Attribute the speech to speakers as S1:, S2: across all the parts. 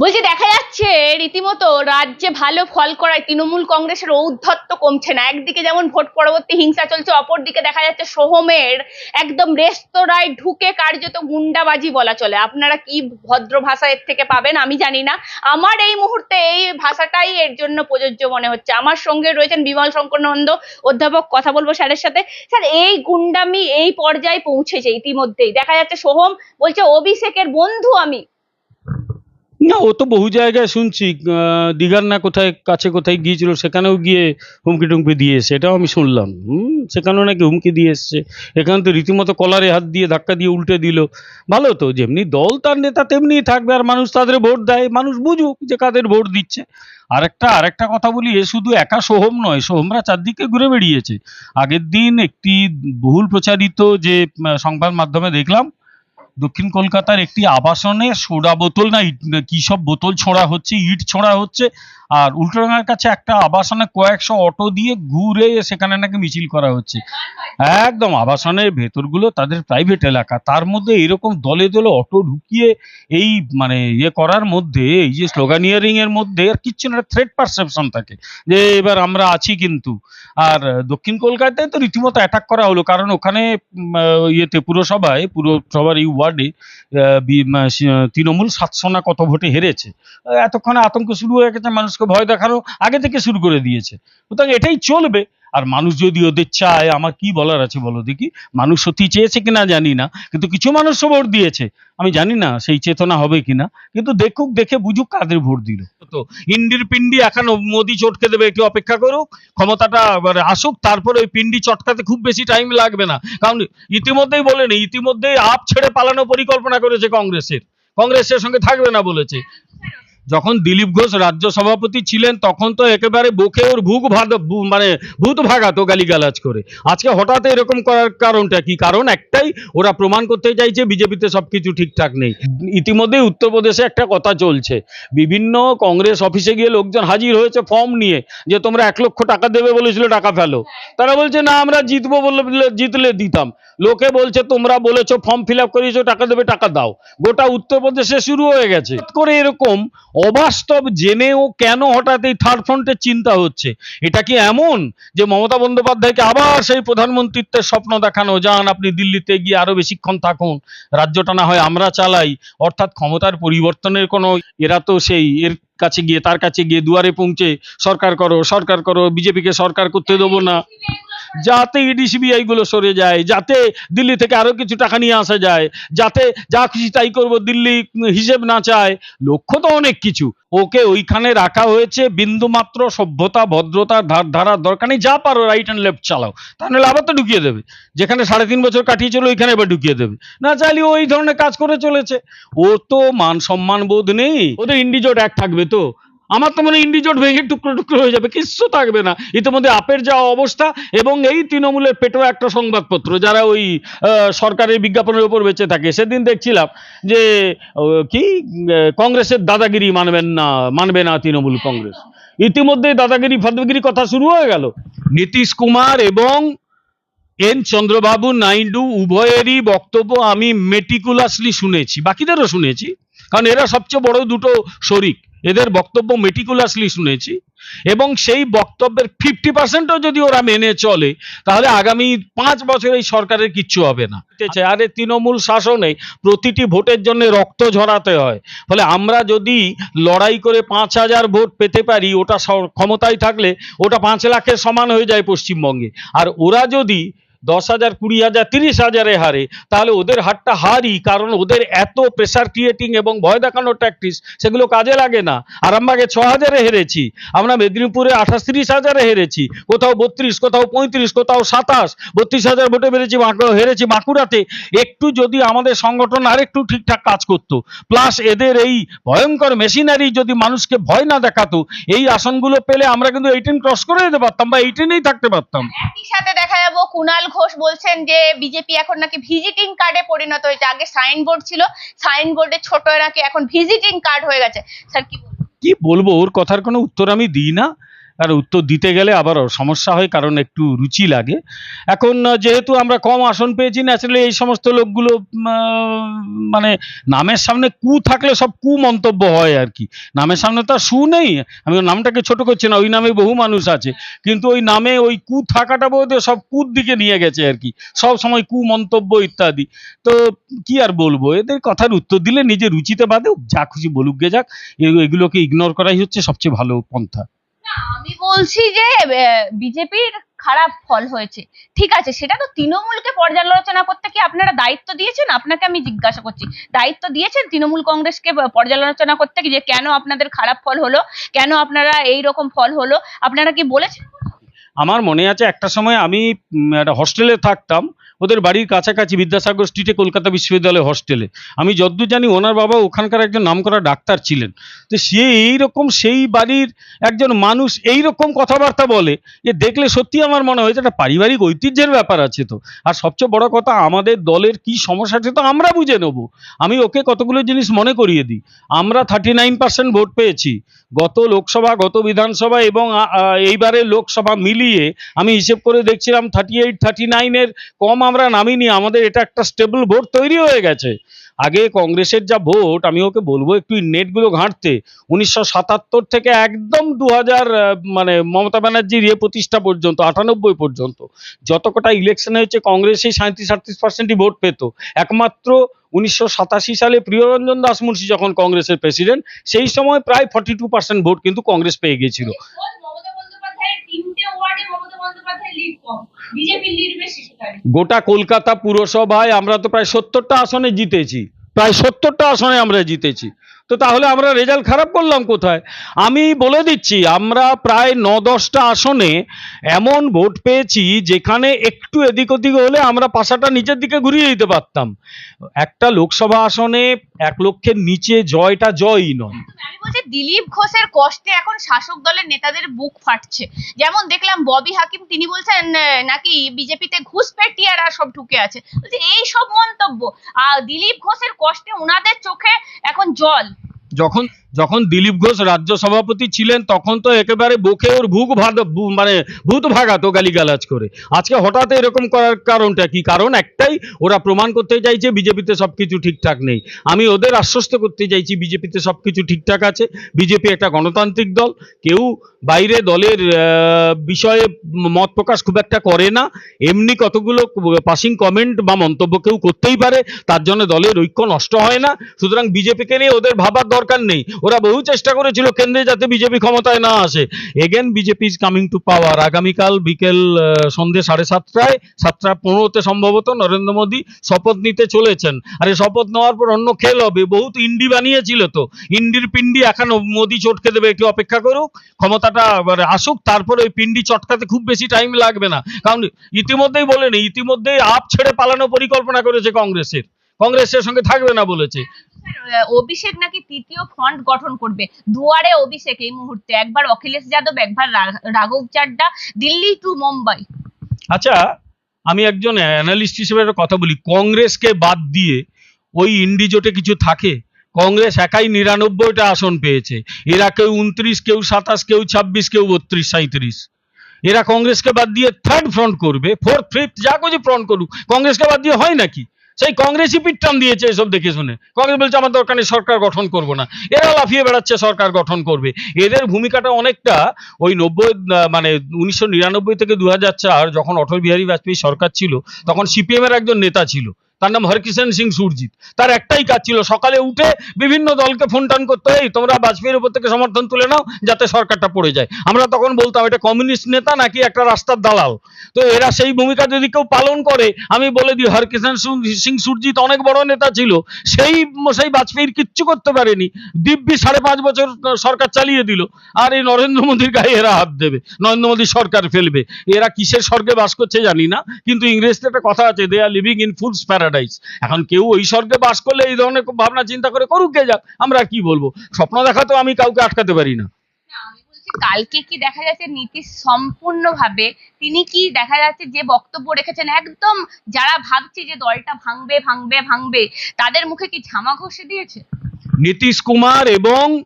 S1: বলছি, দেখা যাচ্ছে রীতিমতো রাজ্যে ভালো ফল করায় তৃণমূল কংগ্রেসের ঔদ্ধত্য কমছে না। একদিকে যেমন ভোট পরবর্তী হিংসা চলছে, অপরদিকে দেখা যাচ্ছে সোহমের একদম রেস্তোরাঁয় ঢুকে কার্যত গুন্ডাবাজি বলা চলে। আপনারা কি ভদ্র ভাষা এর থেকে পাবেন আমি জানি না। আমার এই মুহূর্তে এই ভাষাটাই এর জন্য প্রযোজ্য মনে হচ্ছে। আমার সঙ্গে রয়েছেন বিমল শঙ্কর নন্দ, অধ্যাপক, কথা বলব স্যারের সাথে। স্যার, এই গুন্ডামি এই পর্যায়ে পৌঁছেছে ইতিমধ্যেই। দেখা যাচ্ছে সোহম বলছে, অভিষেকের বন্ধু আমি।
S2: না, ও তো বহু জায়গায় শুনছি দীঘার না কোথায়, কাছে কোথায় গিয়েছিল, সেখানেও গিয়ে হুমকি টুমকি দিয়ে এসছে, এটাও আমি শুনলাম। হুম, সেখানেও নাকি হুমকি দিয়ে এসছে। এখানে তো রীতিমতো কলারে হাত দিয়ে ধাক্কা দিয়ে উল্টে দিল। ভালো তো, যেমনি দল তার নেতা, তেমনি থাকবে, আর মানুষ তাদের ভোট দেয়, মানুষ বুঝুক যে কাদের ভোট দিচ্ছে। আরেকটা আরেকটা কথা বলি, এ শুধু একা সোহম নয়, সোহমরা চারদিকে ঘুরে বেরিয়েছে আগের দিন একটি বহুল প্রচারিত যে সংবাদ মাধ্যমে দেখলাম দক্ষিণ কলকাতার একটি আবাসনে সোডা বোতল, না কি সব বোতল ছোঁড়া হচ্ছে, ইট ছোঁড়া হচ্ছে, আর উল্টোডাঙার কাছে একটা আবাসনে কয়েকশো অটো দিয়ে ঘুরে সেখানে নাকি মিছিল করা হচ্ছে। একদম আবাসনের ভেতরগুলো তাদের প্রাইভেট এলাকা, তার মধ্যে এরকম দলে দলে অটো ঢুকিয়ে এই মানে ইয়ে করার মধ্যে, এই যে স্লোগানিয়ারিং এর মধ্যে আর কিচ্ছু না থ্রেট পারসেপশন থাকে, যে এবার আমরা আছি কিন্তু। আর দক্ষিণ কলকাতায় তো রীতিমতো অ্যাটাক করা হলো, কারণ ওখানে ইয়েতে পুরসভায়, পুরসভার এই ওয়ার্ডে তৃণমূল সাতশো না কত ভোটে হেরেছে। এতক্ষণে আতঙ্ক শুরু হয়ে গেছে, মানুষকে ভয় দেখানো আগে থেকে শুরু করে দিয়েছে। সুতরাং এটাই চলবে। আর মানুষ যদি ওদের চায়, আমার কি বলার আছে বলো দেখি? মানুষ সত্যি চেয়েছে কিনা জানি না, কিন্তু কিছু মানুষ ভোট দিয়েছে। আমি জানি না সেই চেতনা হবে কিনা, কিন্তু দেখুক, দেখে বুঝুক কাদের ভোট দিল। তো ইন্ডির পিন্ডি এখন মোদি চটকে দেবে, একটু অপেক্ষা করুক, ক্ষমতাটা আসুক, তারপরে ওই পিন্ডি চটকাতে খুব বেশি টাইম লাগবে না। কারণ ইতিমধ্যেই বলেনি ইতিমধ্যেই আপ ছেড়ে পালানো পরিকল্পনা করেছে কংগ্রেসের। কংগ্রেসের সঙ্গে থাকবে না বলেছে। যখন দিলীপ ঘোষ রাজ্য সভাপতি ছিলেন, তখন তো একেবারে বুকে ওর ভুক ভাগ মানে ভূত ভাগাতো গালিগালাজ করে। আজকে হঠাৎ এরকম করার কারণটা কি? কারণ একটাই, ওরা প্রমাণ করতে চাইছে, বিজেপিতে সবকিছু ঠিকঠাক নেই। ইতিমধ্যেই উত্তরপ্রদেশে একটা কথা চলছে। বিভিন্ন কংগ্রেস অফিসে গিয়ে লোকজন হাজির হয়েছে ফর্ম নিয়ে, যে তোমরা এক লক্ষ টাকা দেবে বলেছিল, টাকা ফেলো। তারা বলছে, না, আমরা জিতবো বলে জিতলে দিতাম। লোকে বলছে, তোমরা বলেছ, ফর্ম ফিল আপ করিয়েছো, টাকা দেবে, টাকা দাও। গোটা উত্তরপ্রদেশে শুরু হয়ে গেছে। করে এরকম অবাস্তব জেনেও কেন হঠাৎ এই থার্ড ফ্রন্টের চিন্তা হচ্ছে? এটা কি এমন যে মমতা বন্দ্যোপাধ্যায়কে আবার সেই প্রধানমন্ত্রিত্বের স্বপ্ন দেখানো? যান, আপনি দিল্লিতে গিয়ে আরও বেশিক্ষণ থাকুন। রাজ্যটা না হয় আমরা চালাই। অর্থাৎ ক্ষমতার পরিবর্তনের কোনো এরা তো সেই, এর কাছে গিয়ে, তার কাছে গিয়ে দুয়ারে পৌঁছে সরকার করো সরকার করো, বিজেপিকে সরকার করতে দেবো না। যাতে ইডি সিবিআই গুলো সরে যায়, যাতে দিল্লি থেকে আরও কিছু টাকা নিয়ে আসা যায়, যাতে যা খুশি তাই করব, দিল্লি হিসেব না চায়, লক্ষ্য তো অনেক কিছু। ওকে ওইখানে রাখা হয়েছে, বিন্দুমাত্র সভ্যতা ভদ্রতার ধার ধারার দরকার নেই, যা পারো রাইট অ্যান্ড লেফট চালাও। তাহলে আবার তো ঢুকিয়ে দেবে। যেখানে সাড়ে তিন বছর কাটিয়েছিল ওইখানে এবার ঢুকিয়ে দেবে। না চাইলে ওই ধরনের কাজ করে চলেছে। ও তো মান সম্মান বোধ নেই। ওদের ইন্ডিজোট এক থাকবে তো। আমার তো মনে হয় ইন্ডিজোট ভেঙে টুকরো টুকরো হয়ে যাবে, কিচ্ছু থাকবে না। ইতিমধ্যে আপের যা অবস্থা এবং এই তৃণমূলের পেটেও একটা সংবাদপত্র, যারা ওই সরকারের বিজ্ঞাপনের উপর বেঁচে থাকে। সেদিন দেখছিলাম যে কি কংগ্রেসের দাদাগিরি মানবেন না, মানবে না তৃণমূল কংগ্রেস। ইতিমধ্যে দাদাগিরি, ফাদাগিরি কথা শুরু হয়ে গেল। নীতিশ কুমার এবং এন চন্দ্রবাবু নাইডু উভয়েরই বক্তব্য আমি মেটিকুলাসলি শুনেছি, বাকিদেরও শুনেছি, কারণ এরা সবচেয়ে বড় দুটো শরিক। এদের বক্তব্য মেটিকুলাসলি শুনেছি এবং সেই বক্তব্যের ফিফটি পার্সেন্টও যদি ওরা মেনে চলে তাহলে আগামী পাঁচ বছর এই সরকারের কিচ্ছু হবে না। আরে তৃণমূল শাসনে প্রতিটি ভোটের জন্য রক্ত ঝরাতে হয়। ফলে আমরা যদি লড়াই করে পাঁচ হাজার ভোট পেতে পারি ওটা ক্ষমতায় থাকলে ওটা পাঁচ লাখের সমান হয়ে যায় পশ্চিমবঙ্গে। আর ওরা যদি দশ হাজার, কুড়ি হাজার, তিরিশ হাজারে হারে, তাহলে ওদের হারটা হারি, কারণ ওদের এত প্রেসার ক্রিয়েটিং এবং ভয় দেখানোর ট্যাকটিস সেগুলো কাজে লাগে না। আর আরামবাগে ছ হাজারে হেরেছি। আমরা মেদিনীপুরে আঠাশ তিরিশ হাজারে হেরেছি। কোথাও বত্রিশ, কোথাও পঁয়ত্রিশ, কোথাও সাতাশ, বত্রিশ হাজার ভোটে বেড়েছি হেরেছি বাঁকুড়াতে। একটু যদি আমাদের সংগঠন আরেকটু ঠিকঠাক কাজ করতো প্লাস এদের এই ভয়ঙ্কর মেশিনারি যদি মানুষকে ভয় না দেখাতো, এই আসনগুলো পেলে আমরা কিন্তু এইটিন ক্রস করে যেতে পারতাম বা এইটিনেই থাকতে পারতাম।
S1: একই সাথে দেখা যাব কুনাল ঘোষ বলছেন যে বিজেপি এখন নাকি ভিজিটিং কার্ডে পরিণত হয়েছে। আগে সাইন বোর্ড ছিল সাইন বোর্ডে ছোট নাকি এখন ভিজিটিং কার্ড হয়ে গেছে। স্যার, কি
S2: কি বলব? ওর কথার কোনো উত্তর আমি দিই না। আর উত্তর দিতে গেলে আবার সমস্যা হয়, কারণ একটু রুচি লাগে। এখন যেহেতু আমরা কম আসন পেয়েছি ন্যাচারালি এই সমস্ত লোকগুলো মানে নামের সামনে কু থাকলে সব কু মন্তব্য হয় আর কি। নামের সামনে তো সু নেই। আমি নামটাকে ছোট করছি না, ওই নামে বহু মানুষ আছে। কিন্তু ওই নামে ওই কু থাকাটা বোধ সব কুর দিকে নিয়ে গেছে আর কি। সব সময় কু মন্তব্য ইত্যাদি। তো কি আর বলব, এদের কথার উত্তর দিলে নিজে রুচিতে বাদে যা খুশি বলুক গে যাক। এগুলোকে ইগনোর করাই হচ্ছে সবচেয়ে ভালো পন্থা।
S1: না, আমি বলছি যে বিজেপির খারাপ ফল হয়েছে। ঠিক আছে, সেটা তো তৃণমূলকে পর্যালোচনা করতে কি আপনারা দায়িত্ব দিয়েছেন? আপনাকে আমি জিজ্ঞাসা করছি। দায়িত্ব দিয়েছেন তৃণমূল কংগ্রেসকে পর্যালোচনা করতে কি যে, কেন আপনাদের খারাপ ফল হলো? কেন আপনারা এই রকম ফল হলো? আপনারা কি বলেছেন?
S2: আমার মনে আছে একটা সময় আমি একটা হস্টেলে থাকতাম, ওদের বাড়ির কাছাকাছি বিদ্যাসাগর স্ট্রিটে কলকাতা বিশ্ববিদ্যালয় হস্টেলে আমি যদ্দূর জানি ওনার বাবা ওখানকার একজন নামকরা ডাক্তার ছিলেন। তো সে এইরকম সেই বাড়ির একজন মানুষ এই রকম কথাবার্তা বলে যে দেখলে সত্যি আমার মনে হয় একটা পারিবারিক ঐতিহ্যের ব্যাপার আছে তো। আর সবচেয়ে বড় কথা, আমাদের দলের কি সমস্যা আছে তো আমরা বুঝে নেব। আমি ওকে কতগুলো জিনিস মনে করিয়ে দিই। আমরা থার্টি নাইন পার্সেন্ট ভোট পেয়েছি। গত লোকসভা, গত বিধানসভা এবং এইবারের লোকসভা মিলিয়ে আমি হিসেব করে দেখছিলাম থার্টি এইট থার্টি নাইনের কম আমরা নামিনি, আমাদের এটা একটা স্টেবল ভোট তৈরি হয়ে গেছে। আগে কংগ্রেসের যা ভোট আমি ওকে বলব একটু নেটগুলো ঘাঁটতে। উনিশশো সাতাত্তর থেকে একদম দু হাজার মানে মমতা ব্যানার্জির ইয়ে প্রতিষ্ঠা পর্যন্ত, আটানব্বই পর্যন্ত যত কটা ইলেকশন হয়েছে কংগ্রেস সেই সাঁত্রিশ আটত্রিশ পার্সেন্টই ভোট পেত। একমাত্র উনিশশো সাতাশি সালে প্রিয়রঞ্জন দাস যখন কংগ্রেসের প্রেসিডেন্ট সেই সময় প্রায় ফর্টি টু পার্সেন্ট ভোট কিন্তু কংগ্রেস পেয়ে গিয়েছিল। গোটা কলকাতা পুরসভায় আমরা তো প্রায় সত্তরটা আসনে জিতেছি। প্রায় সত্তরটা আসনে আমরা জিতেছি। তো তাহলে আমরা রেজাল্ট খারাপ করলাম কোথায়? আমি বলে দিচ্ছি, আমরা প্রায় ন দশটা আসনে এমন ভোট পেয়েছি যেখানে একটু এদিক ওদিক হলে আমরা পাশাটা নিচের দিকে ঘুরিয়ে দিতে পারতাম। একটা লোকসভা আসনে এক লক্ষের নিচে জয়টা জয়ই নয়।
S1: আমি বলছি দিলীপ ঘোষের কষ্টে এখন শাসক দলের নেতাদের বুক ফাটছে। যেমন দেখলাম ববি হাকিম তিনি বলছেন নাকি বিজেপিতে ঘুষ পেটিয়ারা সব ঢুকে আছে? বলছি এই সব মন্তব্য। আর দিলীপ ঘোষের কষ্টে ওনাদের চোখে এখন জল।
S2: যখন যখন দিলীপ ঘোষ রাজ্য সভাপতি ছিলেন, তখন তো একেবারে বুকে ওর ভুক ভাগ মানে ভূত ভাগাতো গালিগালাজ করে। আজকে হঠাৎ এরকম করার কারণটা কি? কারণ একটাই, ওরা প্রমাণ করতে চাইছে বিজেপিতে সবকিছু ঠিকঠাক নেই। আমি ওদের আশ্বস্ত করতে চাইছি বিজেপিতে সবকিছু ঠিকঠাক আছে। বিজেপি একটা গণতান্ত্রিক দল। কেউ বাইরে দলের বিষয়ে মত প্রকাশ খুব একটা করে না। এমনি কতগুলো পাসিং কমেন্ট বা মন্তব্য কেউ করতেই পারে। তার জন্য দলের ঐক্য নষ্ট হয় না। সুতরাং বিজেপিকে নিয়ে ওদের ভাবার দরকার নেই। ওরা বহু চেষ্টা করেছিল কেন্দ্রে যাতে বিজেপি ক্ষমতায় না আসে। Again BJP is coming to power আগামীকাল বিকেল সন্ধে সাড়ে সাতটায়, সাতটা পনেরোতে সম্ভবত নরেন্দ্র মোদী শপথ নিতে চলেছেন। আর এই শপথ নেওয়ার পর অন্য খেল হবে। বহুত ইন্ডি বানিয়েছিল তো। ইন্ডির পিন্ডি এখন মোদী চটকে দেবে, একটু অপেক্ষা করুক। ক্ষমতাটা আসুক, তারপরে ওই পিন্ডি চটকাতে খুব বেশি টাইম লাগবে না। কারণ ইতিমধ্যেই বলেনি ইতিমধ্যেই আপ ছেড়ে পালানো পরিকল্পনা করেছে কংগ্রেসের। কংগ্রেসের সঙ্গে থাকবে না বলেছে।
S1: অভিষেক নাকি তৃতীয় ফ্রন্ট গঠন করবে। দুয়ারে অভিষেক এই মুহূর্তে। একবার অখিলেশ যাদব, একবার রাঘব চাড্ডা, দিল্লি টু মুম্বাই।
S2: আচ্ছা আমি একজন অ্যানালিস্ট হিসেবে একটা কথা বলি। কংগ্রেসকে বাদ দিয়ে ওই ইন্ডি জোটে কিছু থাকে? কংগ্রেস একাই নিরানব্বইটা আসন পেয়েছে। এরা কেউ উনত্রিশ, কেউ সাতাশ, কেউ ছাব্বিশ, কেউ বত্রিশ সাঁত্রিশ এরা কংগ্রেসকে বাদ দিয়ে থার্ড ফ্রন্ট করবে। ফোর্থ ফিফথ যা কিছু ফ্রন্ট করুক। কংগ্রেসকে বাদ দিয়ে হয় নাকি? সেই কংগ্রেসই পিটটান দিয়েছে এসব দেখে শুনে। কংগ্রেস বলছে, আমার দরকার নেই, সরকার গঠন করব না। এরা লাফিয়ে বেড়াচ্ছে, সরকার গঠন করবে। এদের ভূমিকাটা অনেকটা ওই নব্বই মানে উনিশশো নিরানব্বই থেকে দু হাজার চার, যখন অটল বিহারী বাজপেয়ী সরকার ছিল, তখন সিপিএমের একজন নেতা ছিল। তার নাম হরকিষেণ সিং সুরজিৎ। তার একটাই কাজ ছিল সকালে উঠে বিভিন্ন দলকে ফোন টান করতে, এই, তোমরা বাজপেয়ীর উপর থেকে সমর্থন তুলে নাও যাতে সরকারটা পড়ে যায়। আমরা তখন বলতাম, এটা কমিউনিস্ট নেতা নাকি একটা রাস্তার দালাল? তো এরা সেই ভূমিকা যদি কেউ পালন করে, আমি বলে দিই, হরকিষেণ সিং- সুরজিৎ অনেক বড় নেতা ছিল, সেই সেই বাজপেয়ীর কিচ্ছু করতে পারেনি। দিব্যি সাড়ে পাঁচ বছর সরকার চালিয়ে দিল। আর এই নরেন্দ্র মোদীর গায়ে এরা হাত দেবে। নরেন্দ্র মোদী সরকার ফেলবে। এরা কিসের স্বর্গে বাস করছে জানি না, কিন্তু ইংরেজিতে একটা কথা আছে they are living in fool's paradise এখন কেউ ওই স্বর্গে বাস করলে এই ধরনের ভাবনা চিন্তা করে করুক গে যাক আমরা কি বলব? স্বপ্ন দেখাতেও আমি কাউকে আটকাতে পারি না।
S1: কালকে কি দেখা যাচ্ছে নীতিশ সম্পূর্ণভাবে? তিনি কি দেখা যাচ্ছে যে বক্তব্য রেখেছেন একদম যারা ভাবছে যে দলটা ভাঙবে ভাঙবে ভাঙবে তাদের মুখে কি ঝামা ঘষে দিয়েছে?
S2: নীতিশ কুমার এবং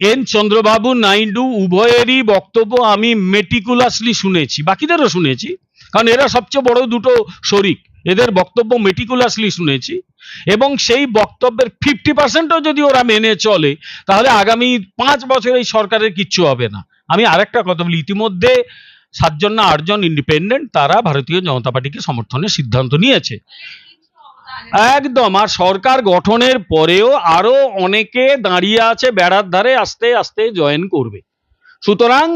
S2: এন চন্দ্রবাবু নাইডু উভয়েরই বক্তব্য আমি মেটিকুলাসলি শুনেছি। বাকিদেরও শুনেছি। কারণ এরা সবচেয়ে বড় দুটো শরিক। এদের বক্তব্য মেটিকুলাসলি শুনেছি এবং সেই বক্তব্যের ফিফটি পার্সেন্টও যদি ওরা মেনে চলে, তাহলে আগামী পাঁচ বছর এই সরকারের কিচ্ছু হবে না। আমি আরেকটা কথা বলি, ইতিমধ্যে সাতজন না আটজন ইন্ডিপেন্ডেন্ট তারা ভারতীয় জনতা পার্টিকে সমর্থনের সিদ্ধান্ত নিয়েছে। একদম, আর সরকার গঠনের পরেও আরও অনেকে দাঁড়িয়ে আছে, বেড়ার ধারে আস্তে আস্তে জয়েন করবে। সুতরাং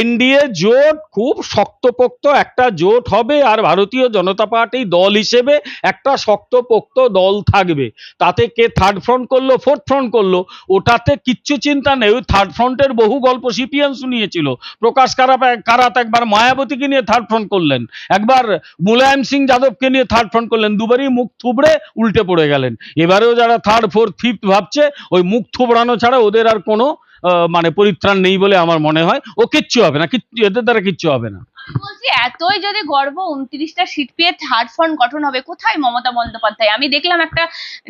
S2: এনডিএ জোট খুব শক্তপোক্ত একটা জোট হবে আর ভারতীয় জনতা পার্টি দল হিসেবে একটা শক্তপোক্ত দল থাকবে। তাতে কে থার্ড ফ্রন্ট করল ফোর্থ ফ্রন্ট করল, ওটাতে কিচ্ছু চিন্তা নেই। ওই থার্ড ফ্রন্টের বহু গল্প সিপিএম শুনিয়েছিল। প্রকাশ কারাপ কারাত একবার মায়াবতীকে নিয়ে থার্ড ফ্রন্ট করলেন। একবার মুলায়ম সিং যাদবকে নিয়ে থার্ড ফ্রন্ট করলেন। দুবারই মুখ থুবড়ে উল্টে পড়ে গেলেন। এবারেও যারা থার্ড ফোর্থ ফিফথ ভাবছে, ওই মুখ থুবড়ানো ছাড়া ওদের আর কোনো মানে পরিত্রাণ নেই বলে আমার মনে হয়। ও কিচ্ছু হবে না কিচ্ছু এদের দ্বারা কিচ্ছু হবে না।
S1: বলছি এতই যদি গর্ব উনত্রিশটা সিট পেয়ে থার্ড ফ্রন্ট গঠন হবে কোথায় মমতা বন্দ্যোপাধ্যায়? আমি দেখলাম একটা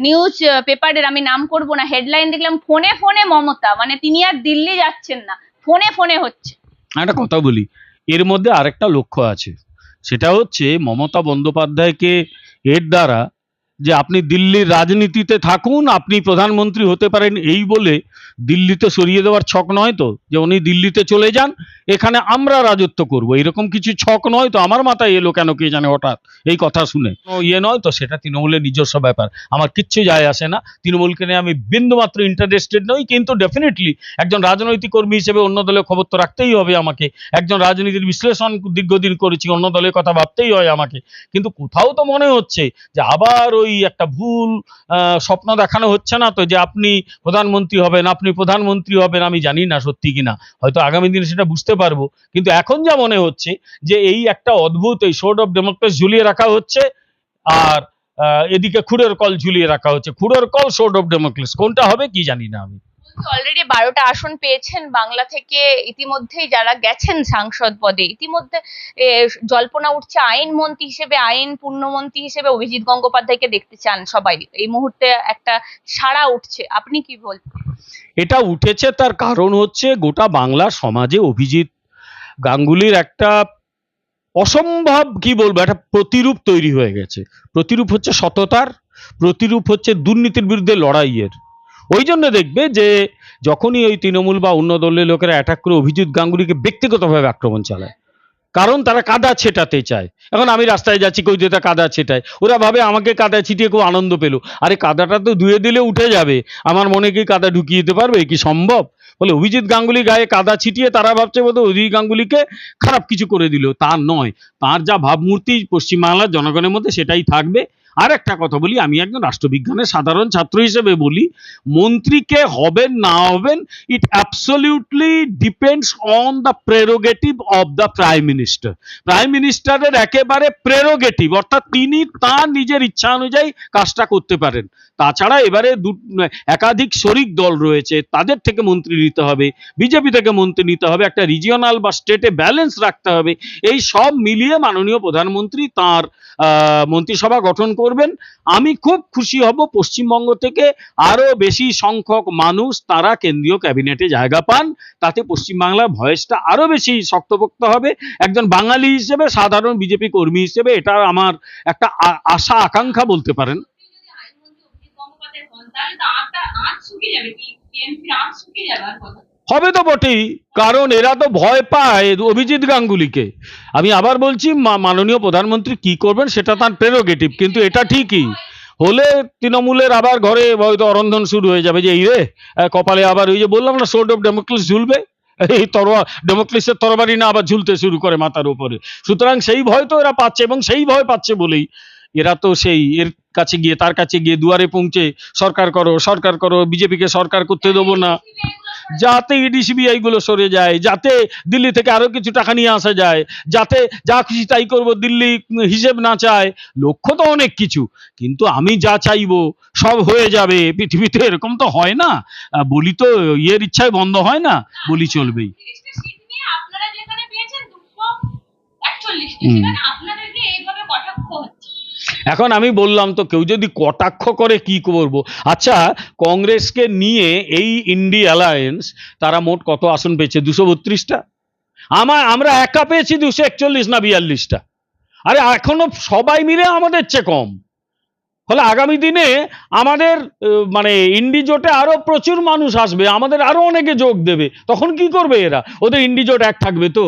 S1: নিউজ পেপারের আমি নাম করব না হেডলাইন দেখলাম ফোনে ফোনে মমতা মানে তিনি আর দিল্লি যাচ্ছেন না ফোনে ফোনে হচ্ছে।
S2: একটা কথা বলি এর মধ্যে আরেকটা লক্ষ্য আছে। সেটা হচ্ছে মমতা বন্দ্যোপাধ্যায়কে এর দ্বারা যে আপনি দিল্লির রাজনীতিতে থাকুন, আপনি প্রধানমন্ত্রী হতে পারেন এই বলে দিল্লিতে সরিয়ে দেওয়ার ছক নয় তো, যে উনি দিল্লিতে চলে যান, এখানে আমরা রাজত্ব করব। এরকম কিছু ছক নয় তো, আমার মাথায় এলো কেন কে জানে হঠাৎ এই কথা শুনে। ইয়ে নয় তো, সেটা তৃণমূলের নিজস্ব ব্যাপার। আমার কিচ্ছু যায় আসে না। তৃণমূলকে নিয়ে আমি বিন্দুমাত্র ইন্টারেস্টেড নই, কিন্তু ডেফিনেটলি একজন রাজনৈতিক কর্মী হিসেবে অন্য দলের খবর তো রাখতেই হবে আমাকে। একজন রাজনীতির বিশ্লেষণ দীর্ঘদিন করেছি, অন্য দলের কথা ভাবতেই হয় আমাকে। কিন্তু কোথাও তো মনে হচ্ছে যে আবার ওই একটা ভুল স্বপ্ন দেখানো হচ্ছে না তো যে আপনি প্রধানমন্ত্রী হবেন, আপনি প্রধানমন্ত্রী হবেন, আমি জানি না সত্যি কিনা, হয়তো আগামী দিনে সেটা বুঝতে পারব। কিন্তু এখন যা মনে হচ্ছে যে এই একটা অদ্ভুত এই শোর্ট অফ ডেমোক্রেসি ঝুলিয়ে রাখা হচ্ছে, আর এদিকে খুঁড়ের কল ঝুলিয়ে রাখা হচ্ছে। খুঁড়ের কল শোর্ট অফ ডেমোক্রেসি কোনটা হবে কি জানি না আমি।
S1: অলরেডি বারোটা আসন পেয়েছেন বাংলা থেকে ইতিমধ্যেই যারা গেছেন সাংসদ পদে? ইতিমধ্যে জল্পনা উঠছে আইন মন্ত্রী হিসেবে, আইন পূর্ণমন্ত্রী হিসেবে অভিজিৎ গঙ্গোপাধ্যায়কে দেখতে চান সবাই। এই মুহূর্তে একটা সাড়া উঠছে। আপনি কি বলছেন
S2: এটা উঠেছে, তার কারণ হচ্ছে গোটা বাংলা সমাজে অভিজিৎ গাঙ্গুলির একটা অসম্ভব, কি বলব, একটা প্রতিরূপ তৈরি হয়ে গেছে। প্রতিরূপ হচ্ছে সততার, প্রতিরূপ হচ্ছে দুর্নীতির বিরুদ্ধে লড়াইয়ের। ওই জন্য দেখবে যে যখনই ওই তৃণমূল বা অন্য দলের লোকেরা অ্যাটাক করে অভিজিৎ গাঙ্গুলিকে ব্যক্তিগতভাবে আক্রমণ চালায়। কারণ তারা কাদা ছেটাতে চায়। এখন আমি রাস্তায় যাচ্ছি, কই দিয়ে কাদা ছেটায়। ওরা ভাবে আমাকে কাদা ছিটিয়ে খুব আনন্দ পেল। আরে কাদাটা তো ধুয়ে দিলে উঠে যাবে। আমার মনে কি কাদা ঢুকিয়ে দিতে পারবে? কি সম্ভব? বলে অভিজিৎ গাঙ্গুলি গায়ে কাদা ছিটিয়ে তারা ভাবছে বোধ অভিজিৎ গাঙ্গুলিকে খারাপ কিছু করে দিল। তা নয়। তার যা ভাবমূর্তি পশ্চিমবাংলার জনগণের মধ্যে সেটাই থাকবে। আর একটা কথা বলি, আমি একজন রাষ্ট্রবিজ্ঞানের সাধারণ ছাত্র হিসেবে বলি মন্ত্রীকে হবেন না হবেন it absolutely depends on the prerogative of the prime minister prime মিনিস্টারের একেবারে প্রেরোগেটিভ অর্থাৎ তিনি তার নিজের ইচ্ছা অনুযায়ী কাজটা করতে পারেন। তাছাড়া এবারে একাধিক শরিক দল রয়েছে, তাদের থেকে মন্ত্রী নিতে হবে, বিজেপি থেকে মন্ত্রী নিতে হবে, একটা রিজিওনাল বা স্টেটে ব্যালেন্স রাখতে হবে, এই সব মিলিয়ে মাননীয় প্রধানমন্ত্রী তার মন্ত্রিসভা গঠন করবেন। আমি খুব খুশি হব পশ্চিমবঙ্গ থেকে আরও বেশি সংখ্যক মানুষ তারা কেন্দ্রীয় ক্যাবিনেটে জায়গা পান। তাতে পশ্চিমবাংলার ভয়েসটা আরও বেশি শক্তপোক্ত হবে। একজন বাঙালি হিসেবে, সাধারণ বিজেপি কর্মী হিসেবে এটা আমার একটা আশা, আকাঙ্ক্ষা বলতে পারেন। হবে তো বটেই, কারণ এরা তো ভয় পায় অভিজিৎ গাঙ্গুলিকে। আমি আবার বলছি মাননীয় প্রধানমন্ত্রী কি করবেন সেটা তার প্রেরোগেটিভ কিন্তু এটা ঠিকই। হলে তৃণমূলের আবার ঘরে হয়তো অরন্ধন শুরু হয়ে যাবে যে, এই রে কপালে আবার ওই যে বললাম না সোর্ড অফ ডেমোক্রেসি ঝুলবে? এই তরোয়া ডেমোক্রেসির তরবারি না আবার ঝুলতে শুরু করে মাথার উপরে। সুতরাং সেই ভয় তো এরা পাচ্ছে এবং সেই ভয় পাচ্ছে বলেই এরা তো সেই, এর কাছে গিয়ে, তার কাছে গিয়ে দুয়ারে পৌঁছে সরকার করো সরকার করো, বিজেপিকে সরকার করতে দেবো না। যাতে ইডি সিবিআই গুলো সরে যায় যাতে দিল্লি থেকে আরও কিছু টাকা নিয়ে আসা যায় যাতে যা খুশি তাই করব দিল্লি হিসেব না চায় লক্ষ্য তো অনেক কিছু কিন্তু আমি যা চাইব সব হয়ে যাবে পৃথিবীতে এরকম তো হয় না। বলি তো ইয়ের ইচ্ছায় বন্ধ হয় না বলি চলবেই।
S1: আপনারা যেখানে পেয়েছেন দুশো একচল্লিশটি সেখানে আপনাদেরকে এইভাবে কটাক্ষ হচ্ছে।
S2: এখন আমি বললাম তো কেউ যদি কটাক্ষ করে কি করব? আচ্ছা কংগ্রেসকে নিয়ে এই ইন্ডি অ্যালায়েন্স তারা মোট কত আসন পেয়েছে? দুশো বত্রিশটা। আমার আমরা একা পেয়েছি দুশো একচল্লিশ না বিয়াল্লিশটা। আরে এখনও সবাই মিলে আমাদের চেয়ে কম। ফলে আগামী দিনে আমাদের মানে ইন্ডি জোটে আরও প্রচুর মানুষ আসবে, আমাদের আরও অনেকে যোগ দেবে। তখন কি করবে এরা? ওদের ইন্ডি জোট এক থাকবে তো।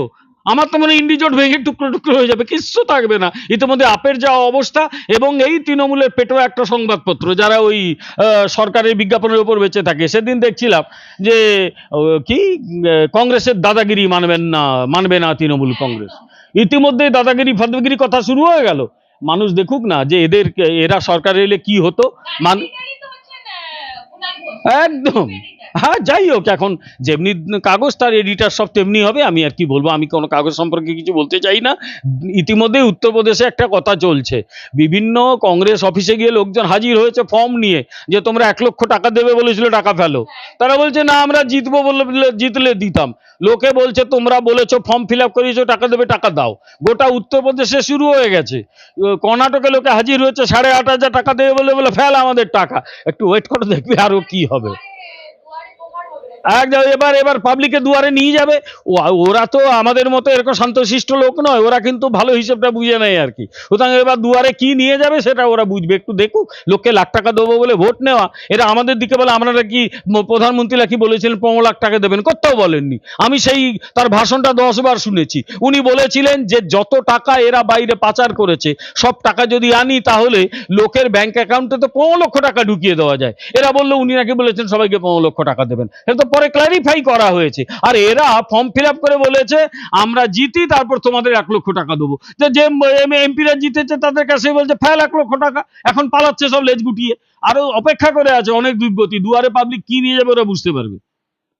S2: আমার তো মনে হয় ইন্ডি জোট ভেঙে টুকরো টুকরো হয়ে যাবে কিচ্ছু থাকবে না। ইতিমধ্যে আপের যা অবস্থা এবং এই তৃণমূলের পেটেও একটা সংবাদপত্র যারা ওই সরকারের বিজ্ঞাপনের উপর বেঁচে থাকে। সেদিন দেখছিলাম যে কি কংগ্রেসের দাদাগিরি মানবেন না মানবে না তৃণমূল কংগ্রেস। ইতিমধ্যে দাদাগিরি ফাদাগিরি কথা শুরু হয়ে গেল। মানুষ দেখুক না যে এদের এরা সরকারে এলে কি হতো। মান একদম। হ্যাঁ যাই হোক, এখন যেমনি কাগজ, তার এডিটার সব তেমনি হবে। আমি আর কি বলব? আমি কোনো কাগজ সম্পর্কে কিছু বলতে চাই না। ইতিমধ্যে উত্তরপ্রদেশে একটা কথা চলছে। বিভিন্ন কংগ্রেস অফিসে গিয়ে লোকজন হাজির হয়েছে ফর্ম নিয়ে, যে তোমরা এক লক্ষ টাকা দেবে বলেছিল, টাকা ফেলো। তারা বলছে, না, আমরা জিতবো বলে জিতলে দিতাম। লোকে বলছে, তোমরা বলেছ, ফর্ম ফিল আপ করিয়েছো, টাকা দেবে, টাকা দাও। গোটা উত্তরপ্রদেশে শুরু হয়ে গেছে। কর্ণাটকে লোকে হাজির হয়েছে, সাড়ে আট হাজার টাকা দেবে বলে বলে, ফেল আমাদের টাকা। একটু ওয়েট করে দেখবে আরও কি হবে। একদম এবার এবার পাবলিকের দুয়ারে নিয়ে যাবে। ওরা তো আমাদের মতো এরকম শান্তশিষ্ট লোক নয়, ওরা কিন্তু ভালো হিসেবটা বুঝে নেয় আর কি। সুতরাং এবার দুয়ারে কি নিয়ে যাবে সেটা ওরা বুঝবে, একটু দেখুক। লোককে লাখ টাকা দেবো বলে ভোট নেওয়া এরা আমাদের দিকে বলে আপনারা কি প্রধানমন্ত্রীরা কি বলেছিলেন পনেরো লাখ টাকা দেবেন, কোথাও বলেননি। আমি সেই, তার ভাষণটা দশবার শুনেছি। উনি বলেছিলেন যে যত টাকা এরা বাইরে পাচার করেছে, সব টাকা যদি আনি তাহলে লোকের ব্যাংক অ্যাকাউন্টে তো পনেরো লক্ষ টাকা ঢুকিয়ে দেওয়া যায়। এরা বলল, উনি নাকি বলেছেন সবাইকে পনেরো লক্ষ টাকা দেবেন। এটা তো পরে ক্লারিফাই করা হয়েছে। আর এরা ফর্ম ফিল করে বলেছে, আমরা জিতি, তারপর তোমাদের এক লক্ষ টাকা দেবো। যে এমপিরা জিতেছে, তাদের কাছে বলছে, ফেল, এক লক্ষ টাকা। এখন পালাচ্ছে সব লেজ গুটিয়ে। আরও অপেক্ষা করে আছে অনেক দুর্গতি। দুয়ারে পাবলিক কি নিয়ে যাবে ওরা বুঝতে পারবে।